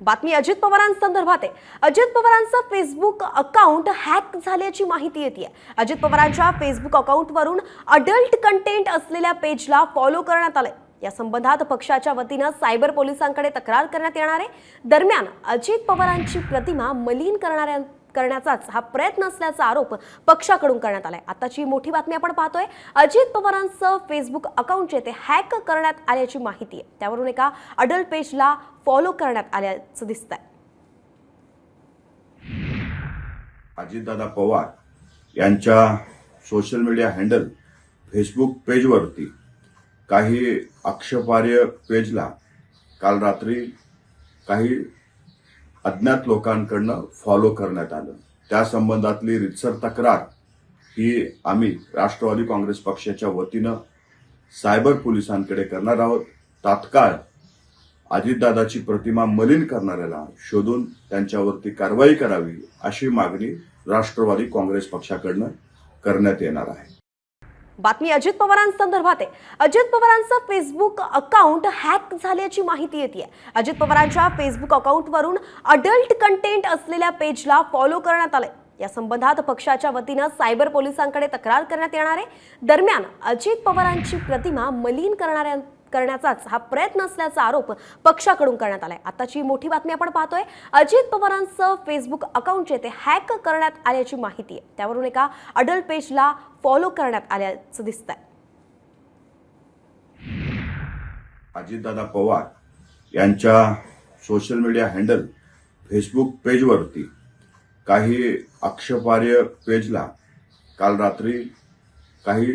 बातमी अजित पवारांसंदर्भात आहे. अजित पवारांचं फेसबुक अकाउंट हॅक झाल्याची माहिती येते अजित पवारांच्या फेसबुक अकाउंटवरून अडल्ट कंटेंट असलेल्या पेजला फॉलो करण्यात आलंय. या संबंधात पक्षाच्या वतीनं सायबर पोलिसांकडे तक्रार करण्यात येणार आहे. दरम्यान अजित पवारांची प्रतिमा मलिन करणाऱ्या करण्याचाच हा प्रयत्न असल्याचा आरोप पक्षाकडून करण्यात आलाय. आताची मोठी बातमी आपण पाहतोय अजित पवारांचं फेसबुक अकाउंट जे ते हॅक करण्यात आल्याची माहिती आहे. त्यावरून एका अडल्ट पेजला फॉलो करण्यात आल्याचं दिसतंय. अजितदादा पवार यांच्या सोशल मीडिया हँडल फेसबुक पेजवरती काही आक्षेपार्ह पेजला काल रात्री काही अज्ञात लोकांकडनं फॉलो करण्यात आलं. त्या संबंधातली रितसर तक्रार ही आम्ही राष्ट्रवादी काँग्रेस पक्षाच्या वतीनं सायबर पोलिसांकडे करणार आहोत. तात्काळ अजितदादाची प्रतिमा मलिन करणाऱ्याला शोधून त्यांच्यावरती कारवाई करावी अशी मागणी राष्ट्रवादी काँग्रेस पक्षाकडनं करण्यात येणार आहे. बातमी अजित पवारांसंदर्भात आहे. अजित पवारांचं फेसबुक अकाउंट हॅक झाल्याची माहिती येते अजित पवारांच्या फेसबुक अकाउंटवरून अडल्ट कंटेंट असलेल्या पेजला फॉलो करण्यात आलंय. या संबंधात पक्षाच्या वतीनं सायबर पोलिसांकडे तक्रार करण्यात येणार आहे. दरम्यान अजित पवारांची प्रतिमा मलिन करणाऱ्या करण्याचाच हा प्रयत्न असल्याचा आरोप पक्षाकडून करण्यात आलाय. आताची मोठी बातमी आपण पाहतोय. अजित पवारांचं फेसबुक अकाउंट जे ते हॅक करण्यात आल्याची माहिती आहे. त्यावरून एका अडल्ट पेजला फॉलो करण्यात आल्याचं दिसतंय. अजितदादा पवार यांच्या सोशल मीडिया हँडल फेसबुक पेजवरती काही आक्षेपार्ह पेजला काल रात्री काही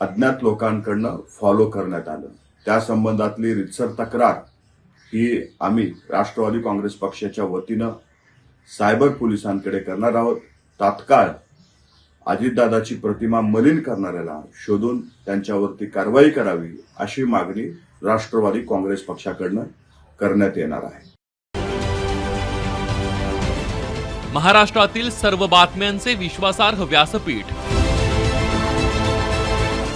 अज्ञात लोकांकडनं फॉलो करण्यात आलं. त्या संबंधातली रितसर तक्रार ही आम्ही राष्ट्रवादी काँग्रेस पक्षाच्या वतीनं सायबर पोलिसांकडे करणार आहोत. तात्काळ अजितदादाची प्रतिमा मलिन करणाऱ्याला शोधून त्यांच्यावरती कारवाई करावी अशी मागणी राष्ट्रवादी काँग्रेस पक्षाकडनं करण्यात येणार आहे. महाराष्ट्रातील सर्व बातम्यांचे विश्वासार्ह व्यासपीठ